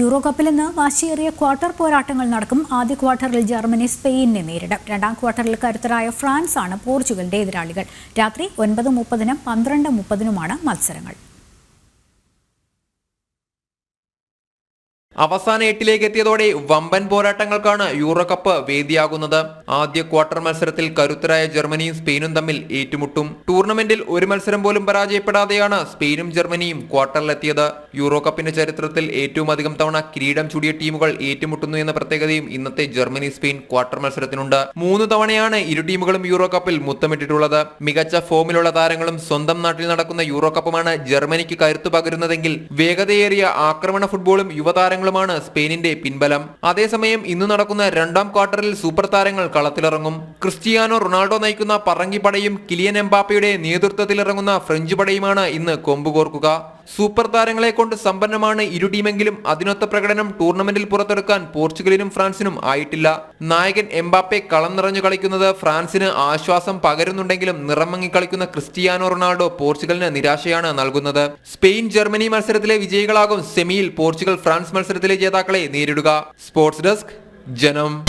Euro കപ്പിൽ ഇന്ന് വാശിയേറിയ ക്വാർട്ടർ പോരാട്ടങ്ങൾ നടക്കും. ആദ്യ ക്വാർട്ടറിൽ ജർമ്മനി സ്പെയിനെ നേരിടും. രണ്ടാം ക്വാർട്ടറിൽ കരുത്തരായ ഫ്രാൻസാണ് പോർച്ചുഗലിന്റെ എതിരാളികൾ. രാത്രി ഒൻപത് മുപ്പതിനും പന്ത്രണ്ട് മുപ്പതിനുമാണ് മത്സരങ്ങൾ. അവസാന എട്ടിലേക്ക് എത്തിയതോടെ വമ്പൻ പോരാട്ടങ്ങൾക്കാണ് യൂറോ കപ്പ് വേദിയാകുന്നത്. ആദ്യ ക്വാർട്ടർ മത്സരത്തിൽ കരുത്തരായ ജർമ്മനിയും സ്പെയിനും തമ്മിൽ ഏറ്റുമുട്ടും. ടൂർണമെന്റിൽ ഒരു മത്സരം പോലും പരാജയപ്പെടാതെയാണ് സ്പെയിനും ജർമ്മനിയും ക്വാർട്ടറിലെത്തിയത്. യൂറോ കപ്പിന്റെ ചരിത്രത്തിൽ ഏറ്റവും അധികം തവണ കിരീടം ചൂടിയ ടീമുകൾ ഏറ്റുമുട്ടുന്നു എന്ന പ്രത്യേകതയും ഇന്നത്തെ ജർമ്മനി സ്പെയിൻ ക്വാർട്ടർ മത്സരത്തിനുണ്ട്. മൂന്ന് തവണയാണ് ഇരു ടീമുകളും യൂറോ കപ്പിൽ മുത്തമിട്ടിട്ടുള്ളത്. മികച്ച ഫോമിലുള്ള താരങ്ങളും സ്വന്തം നാട്ടിൽ നടക്കുന്ന യൂറോ കപ്പുമാണ് ജർമ്മനിക്ക് കരുത്തു പകരുന്നതെങ്കിൽ വേഗതയേറിയ ആക്രമണ ഫുട്ബോളും യുവതാരങ്ങളുമാണ് സ്പെയിനിന്റെ പിൻബലം. അതേസമയം ഇന്ന് നടക്കുന്ന രണ്ടാം ക്വാർട്ടറിൽ സൂപ്പർ താരങ്ങൾ കളത്തിലിറങ്ങും. ക്രിസ്റ്റിയാനോ റൊണാൾഡോ നയിക്കുന്ന പറങ്കിപ്പടയും കിലിയൻ എംബാപ്പയുടെ നേതൃത്വത്തിലിറങ്ങുന്ന ഫ്രഞ്ച് പടയുമാണ് ഇന്ന് കൊമ്പുകോർക്കുക. സൂപ്പർ താരങ്ങളെ കൊണ്ട് സമ്പന്നമാണ് ഇരു ടീമെങ്കിലും. അതിനൊത്ത പ്രകടനം ടൂർണമെന്റിൽ പുറത്തെടുക്കാൻ പോർച്ചുഗലിനും ഫ്രാൻസിനും ആയിട്ടില്ല. നായകൻ എംബാപ്പെ കളം നിറഞ്ഞു കളിക്കുന്നത് ഫ്രാൻസിന് ആശ്വാസം പകരുന്നുണ്ടെങ്കിലും നിറമങ്ങി കളിക്കുന്ന ക്രിസ്റ്റിയാനോ റൊണാൾഡോ പോർച്ചുഗലിന് നിരാശയാണ് നൽകുന്നത്. സ്പെയിൻ ജർമ്മനി മത്സരത്തിലെ വിജയികളാകും സെമിയിൽ പോർച്ചുഗൽ ഫ്രാൻസ് മത്സരത്തിലെ ജേതാക്കളെ നേരിടുക. സ്പോർട്സ് ഡെസ്ക് ജനം.